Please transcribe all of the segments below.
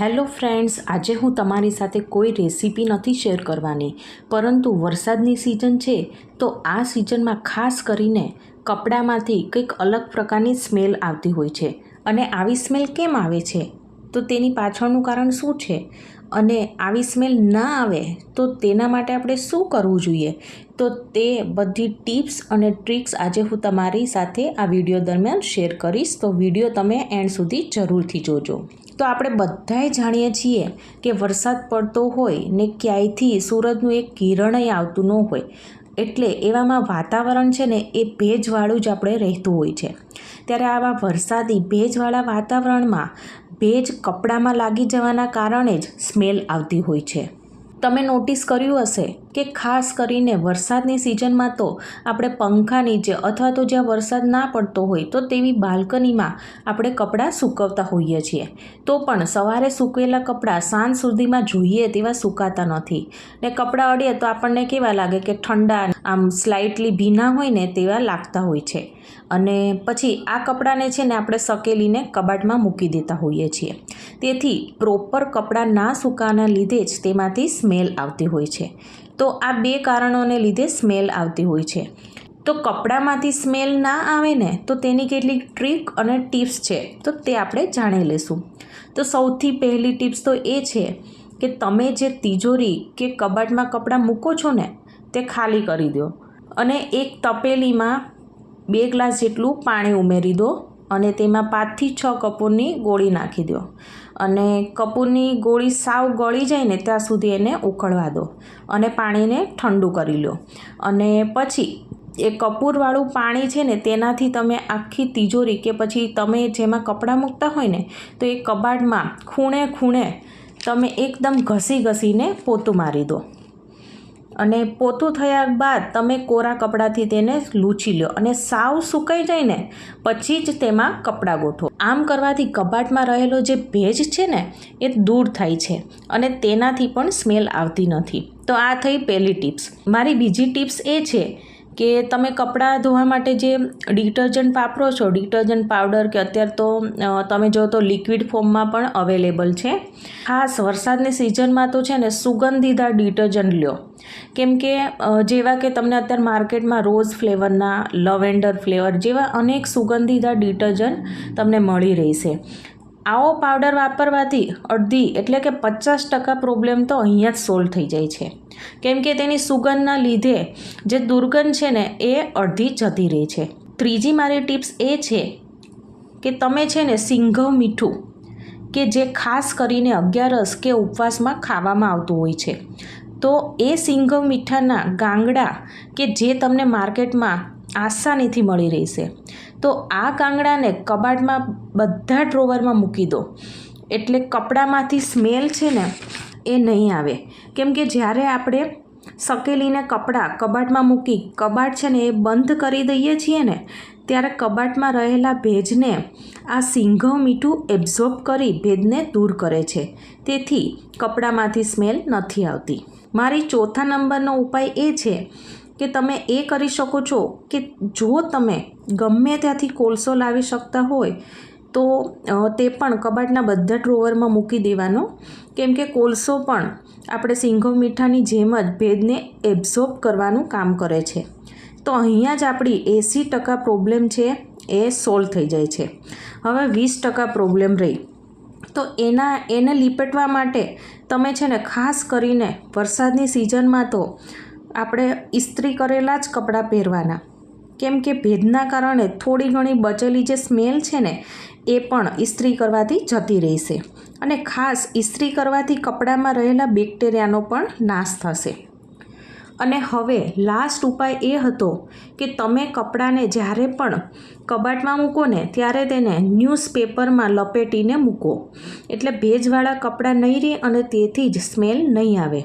Hello friends, આજે હું તમારી સાથે કોઈ રેસીપી નથી શેર કરવાની, પરંતુ વરસાદની સિઝન છે, તો આ સિઝનમાં ખાસ કરીને કપડામાંથી કંઈક અલગ પ્રકારની સ્મેલ આવતી હોય છે. અને આવી સ્મેલ કેમ આવે છે? તો તેની પાછળનું કારણ શું છે? અને આવી સ્મેલ ના આવે, તો તેના માટે આપણે શું કરવું જોઈએ? તો તે બધી ટિપ્સ અને ટ્રિક્સ આજે હું તમારી સાથે આ વીડિયો દરમિયાન શેર કરીશ, તો વીડિયો તમે એન્ડ સુધી જરૂરથી જોજો. તો આપણે બધાએ જાણીએ છીએ કે વરસાદ પડતો હોય ને ક્યાંયથી સૂરજનું એક કિરણય આવતું ન હોય. એટલે એવામાં વાતાવરણ છે ને એ ભેજવાળું જ આપણે રહેતું હોય છે. ત્યારે આવા વરસાદી ભેજવાળા વાતાવરણમાં ભેજ કપડામાં લાગી જવાના કારણે જ સ્મેલ આવતી હોય છે. તમે નોટિસ કર્યું હશે કે ખાસ કરીને વરસાદની સિઝનમાં તો આપણે પંખા નીચે અથવા તો જ્યાં વરસાદ ના પડતો હોય તો તેવી બાલ્કનીમાં આપણે કપડાં સૂકવતા હોઈએ છીએ. તો પણ સવારે સૂકવેલા કપડાં સાંજ સુધીમાં જોઈએ તેવા સુકાતા નથી. ને કપડાં અડીએ તો આપણને કેવા લાગે કે ઠંડા આમ સ્લાઇટલી ભીના હોય ને તેવા લાગતા હોય છે. અને પછી આ કપડાને છે ને આપણે સકેલીને કબાટમાં મૂકી દેતા હોઈએ છીએ. તેથી પ્રોપર કપડાં ના સૂકાના લીધે જ તેમાંથી સ્મેલ આવતી હોય છે. તો આ બે કારણોને લીધે સ્મેલ આવતી હોય છે. તો કપડામાંથી સ્મેલ ના આવે ને, તો તેની કેટલીક ટ્રીક અને ટિપ્સ છે, તો તે આપણે જાણી લઈશું. તો સૌથી પહેલી ટિપ્સ તો એ છે કે તમે જે તિજોરી કે કબાટમાં કપડાં મૂકો છો ને, તે ખાલી કરી દો. અને એક તપેલીમાં બે ગ્લાસ જેટલું પાણી ઉમેરી દો. અને તેમાં પાંચથી છ કપૂરની ગોળી નાખી દો. અને કપૂરની ગોળી સાવ ગળી જાય ને ત્યાં સુધી એને ઉકળવા દો અને પાણીને ઠંડુ કરી લો. અને પછી એ કપૂરવાળું પાણી છે ને તેનાથી તમે આખી તિજોરી કે પછી તમે જેમાં કપડાં મૂકતા હોય ને, તો એ કબાટમાં ખૂણે ખૂણે તમે એકદમ ઘસી ઘસીને પોતું મારી દો. અને પોતું થયા બાદ તમે કોરા કપડાથી તેને લૂછી લો અને સાવ સુકાઈ જાય ને, પછી જ તેમાં કપડાં ગોઠવો. આમ કરવાથી કબાટમાં રહેલો જે ભેજ છે ને, એ દૂર થાય છે અને તેનાથી પણ સ્મેલ આવતી નથી. તો આ થઈ પહેલી ટિપ્સ. મારી બીજી ટિપ્સ એ છે કે તમે કપડાં ધોવા માટે જે ડિટર્જન્ટ વાપરો છો, ડિટર્જન્ટ પાવડર કે અત્યારે તો તમે જો તો લિક્વિડ ફોર્મમાં પણ અવેલેબલ છે. ખાસ વરસાદની સિઝનમાં તો છે ને સુગંધીદાર ડિટર્જન્ટ લ્યો. કેમ કે જેવા કે તમને અત્યારે માર્કેટમાં રોઝ ફ્લેવરના, લવેન્ડર ફ્લેવર જેવા અનેક સુગંધીદાર ડિટર્જન્ટ તમને મળી રહેશે. આવો પાવડર વાપરવાથી અડધી એટલે કે પચાસ ટકા પ્રોબ્લેમ તો અહીંયા જ સોલ્વ થઈ જાય છે. કેમ કે તેની સુગંધના લીધે જે દુર્ગંધ છે ને, એ અડધી જતી રહે છે. ત્રીજી મારી ટિપ્સ એ છે કે તમે છે ને સિંઘવ મીઠું કે જે ખાસ કરીને અગિયારસ કે ઉપવાસમાં ખાવામાં આવતું હોય છે, તો એ સિંઘવ મીઠાના ગાંગડા કે જે તમને માર્કેટમાં આસાનીથી મળી રહેશે. તો આ કાંગડાને કબાટમાં બધા ડ્રોવરમાં મૂકી દો. એટલે કપડામાંથી સ્મેલ છે ને, એ નહીં આવે. કેમ કે જ્યારે આપણે સકેલીને કપડાં કબાટમાં મૂકી કબાટ છે ને એ બંધ કરી દઈએ છીએ ને, ત્યારે કબાટમાં રહેલા ભેજને આ સિંઘવ મીઠું એબ્ઝોર્બ કરી ભેજને દૂર કરે છે. તેથી કપડામાંથી સ્મેલ નથી આવતી. મારી ચોથા નંબરનો ઉપાય એ છે કે તમે એ કરી શકો છો કે જો તમે ગમે ત્યાંથી કોલસો લાવી શકતા હોય, તો તે પણ કબાટના બધા ડ્રોવરમાં મૂકી દેવાનો. કેમ કે કોલસો પણ આપણે સિંઘો મીઠાની જેમ જ ભેદને એબ્ઝોર્બ કરવાનું કામ કરે છે. તો અહીંયા જ આપણી એંસી ટકા પ્રોબ્લેમ છે, એ સોલ્વ થઈ જાય છે. હવે વીસ ટકા પ્રોબ્લેમ રહી. તો એના, એને લીપટવા માટે તમે છે ને ખાસ કરીને વરસાદની સિઝનમાં તો આપણે ઇસ્ત્રી કરેલા જ કપડાં પહેરવાના. કેમ કે ભેદના કારણે થોડી ઘણી બચેલી જે સ્મેલ છે ને, એ પણ ઇસ્ત્રી કરવાથી જતી રહેશે. અને ખાસ ઇસ્ત્રી કરવાથી કપડામાં રહેલા બેક્ટેરિયાનો પણ નાશ થશે. અને હવે લાસ્ટ ઉપાય એ હતો કે તમે કપડાને જ્યારે પણ કબાટમાં મૂકો ને, ત્યારે તેને ન્યૂઝપેપરમાં લપેટીને મૂકો. એટલે ભેજવાળા કપડાં નહીં રહે અને તેથી જ સ્મેલ નહીં આવે.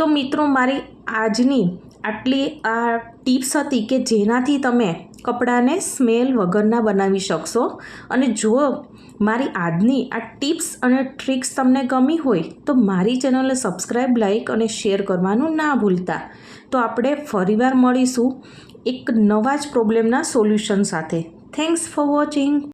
તો મિત્રો, મારી આજની આટલી આ ટિપ્સ હતી કે જેનાથી તમે કપડાને સ્મેલ વગરના બનાવી શકશો. અને જો મારી આજની આ ટિપ્સ અને ટ્રિક્સ તમને ગમી હોય તો મારી ચેનલને સબસ્ક્રાઈબ લાઈક અને શેર કરવાનું ના ભૂલતા. તો આપણે ફરીવાર મળીશું એક નવા જ પ્રોબ્લેમના સોલ્યુશન સાથે. Thanks for watching.